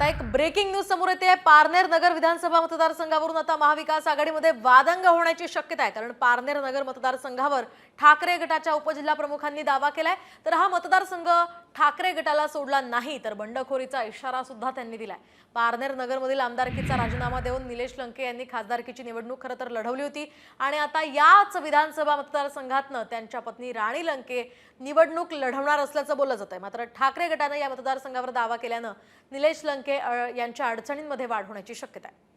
आता एक breaking news समोर येते. पारनेर नगर विधानसभा मतदारसंघावरून आता महाविकास आघाडीमध्ये वादंग होण्याची शक्यता आहे. कारण पारनेर नगर मतदारसंघावर ठाकरे गटाच्या उपजिल्हा प्रमुखांनी दावा केलाय. तर हा मतदारसंघ ठाकरे गटाला सोडला नाही तर बंडखोरीचा इशारा सुद्धा त्यांनी दिलाय. पारनेर नगरमधील आमदारकीचा राजीनामा देऊन निलेश लंके यांनी खासदारकीची निवडणूक खरं तर लढवली होती. आणि आता याच विधानसभा मतदारसंघातनं त्यांच्या पत्नी राणी लंके निवडणूक लढवणार असल्याचं बोललं जात आहे मात्र ठाकरे गटानं या मतदारसंघावर दावा केल्यानं निलेश लंके यांच्या अडचणींमध्ये वाढ होण्याची शक्यता आहे.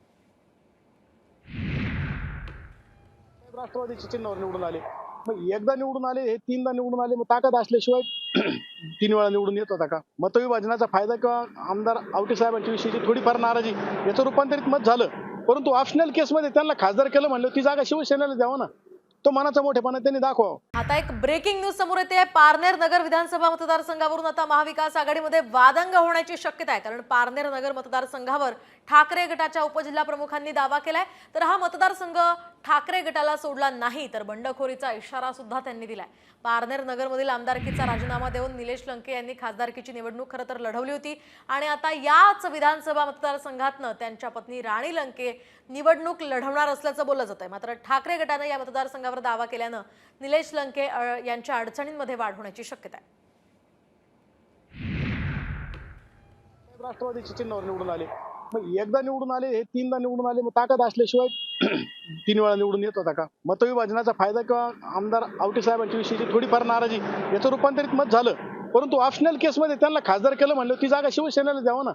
राष्ट्रवादीचे चिन्हावर निवडून आले. मग एकदा निवडून आले हे तीनदा निवडून आले मग ताकद असल्याशिवाय तीन वेळा निवडून येत होता का? मतविभाजनाचा फायदा किंवा आमदार आवटे साहेबांच्या विषयीची थोडीफार नाराजी याचं रूपांतरित मत झालं. परंतु ऑप्शनल केसमध्ये त्यांना खासदार केलं म्हणलं ती जागा शिवसेनेला द्यावं ना. तो मनाचा मोठेपणा त्यांनी दाखवावं आता एक ब्रेकिंग न्यूज समोर येते. पारनेर नगर विधानसभा मतदारसंघावरून आता महाविकास आघाडीमध्ये वादंग होण्याची शक्यता आहे. कारण पारनेर नगर मतदारसंघावर ठाकरे गटाच्या उपजिल्हा प्रमुखांनी दावा केलाय. तर हा मतदारसंघ ठाकरे गटाला सोडला नाही तर बंडखोरीचा इशारा सुद्धा त्यांनी दिलाय. पारनेर नगरमधील आमदारकीचा राजीनामा देऊन निलेश लंके यांनी खासदारकीची निवडणूक खरं तर लढवली होती. आणि आता याच विधानसभा मतदारसंघातनं त्यांच्या पत्नी राणी लंके निवडणूक लढवणार असल्याचं बोललं जात आहे मात्र ठाकरे गटानं या मतदारसंघावर दावा केल्यानं निलेश लंके यांच्या अडचणींमध्ये वाढ होण्याची शक्यता आहे. राष्ट्रवादीच्या चिन्हावर निवडून आले. मग एकदा निवडून आले हे तीनदा निवडून आले मग ताकद असल्याशिवाय तीन वेळा निवडून येत होता का? मतविभाजनाचा फायदा किंवा आमदार आवटे साहेबांच्या विषयीची थोडीफार नाराजी याचं रूपांतरित मत झालं. परंतु ऑप्शनल केसमध्ये त्यांना खासदार केलं म्हणलं ती जागा शिवसेनेला द्यावा ना?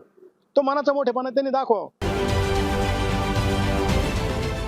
तो मनाचा मोठेपणा त्यांनी दाखवावा.